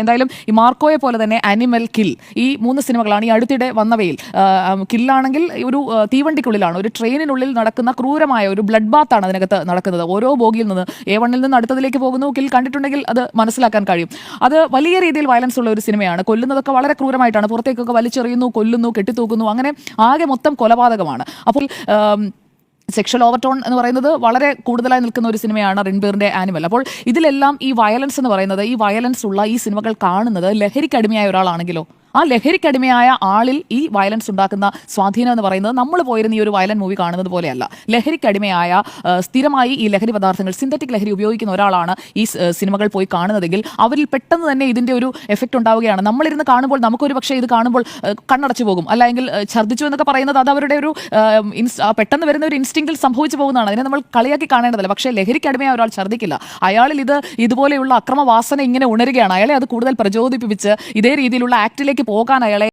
എന്തായാലും ഈ മാർക്കോയെ പോലെ തന്നെ അനിമൽ കിൽ ഈ മൂന്ന് സിനിമകളാണ് ഈ അടുത്തിടെ വന്നവയിൽ. കില്ലാണെങ്കിൽ ഒരു തീവണ്ടിക്കുള്ളിലാണ് ഒരു ട്രെയിനിനുള്ളിൽ നടക്കുന്ന ക്രൂരമായ ഒരു ബ്ലഡ് ബാത്താണ് അതിനകത്ത് നടക്കുന്നത്. ഓരോ ബോഗിയിൽ നിന്ന് എ വണ്ണിൽ നിന്ന് അടുത്തതിലേക്ക് പോകുന്നു. കിൽ കണ്ടിട്ടുണ്ടെങ്കിൽ അത് മനസ്സിലാക്കാൻ കഴിയും. അത് വലിയ രീതിയിൽ വയലൻസ് ഉള്ള ഒരു സിനിമയാണ്. കൊല്ലുന്നതൊക്കെ വളരെ ക്രൂരമായിട്ടാണ്. പുറത്തേക്കൊക്കെ വലിച്ചെറിയുന്നു കൊല്ലുന്നു കെട്ടിത്തൂക്കുന്നു. അങ്ങനെ ആകെ മൊത്തം കൊലപാതകമാണ്. അപ്പോൾ സെക്ഷൽ ഓവർടോൺ എന്ന് പറയുന്നത് വളരെ കൂടുതലായി നിൽക്കുന്ന ഒരു സിനിമയാണ് റിൻബീറിന്റെ ആനിമൽ. അപ്പോൾ ഇതിലെല്ലാം ഈ വയലൻസ് എന്ന് പറയുന്നത് ഈ വയലൻസ് ഉള്ള ഈ സിനിമകൾ കാണുന്നത് ലഹരിക്കടിമയായ ഒരാളാണെങ്കിലോ? ആ ലഹരിക്കടിമയായ ആളിൽ ഈ വയലൻസ് ഉണ്ടാക്കുന്ന സ്വാധീനം എന്ന് പറയുന്നത് നമ്മൾ പോയിരുന്ന ഈ ഒരു വയലന്റ് മൂവി കാണുന്നത് പോലെയല്ല. ലഹരിക്കടിമയായ സ്ഥിരമായി ഈ ലഹരി പദാർത്ഥങ്ങൾ സിന്തറ്റിക് ലഹരി ഉപയോഗിക്കുന്ന ഒരാളാണ് ഈ സിനിമകൾ പോയി കാണുന്നതെങ്കിൽ അവരിൽ പെട്ടെന്ന് തന്നെ ഇതിന്റെ ഒരു എഫക്റ്റ് ഉണ്ടാവുകയാണ്. നമ്മളിരുന്ന് കാണുമ്പോൾ നമുക്കൊരു പക്ഷേ ഇത് കാണുമ്പോൾ കണ്ണടച്ചു പോകും. അല്ലെങ്കിൽ ഛർദ്ദിച്ചു എന്നൊക്കെ പറയുന്നത് അത് അവരുടെ ഒരു പെട്ടെന്ന് വരുന്ന ഒരു ഇൻസ്റ്റിങ്ങിൽ സംഭവിച്ചു പോകുന്നതാണ്. അതിനെ നമ്മൾ കളിയാക്കി കാണേണ്ടതല്ല. പക്ഷേ ലഹരിക്കടിമയായ ഒരാൾ ഛർദ്ദിക്കില്ല. അയാളിൽ ഇത് ഇതുപോലെയുള്ള അക്രമവാസന ഇങ്ങനെ ഉണരുകയാണ്. അയാളെ അത് കൂടുതൽ പ്രചോദിപ്പിച്ച് ഇതേ രീതിയിലുള്ള ആക്ടിലേക്ക് പോകാൻ അയാളെ